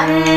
嗯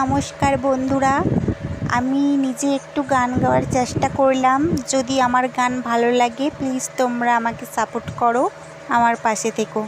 নমস্কার বন্ধুরা। আমি নিজে একটু গান গাওয়ার চেষ্টা করলাম। যদি আমার গান ভালো লাগে প্লিজ তোমরা আমাকে সাপোর্ট করো। আমার পাশে থেকো।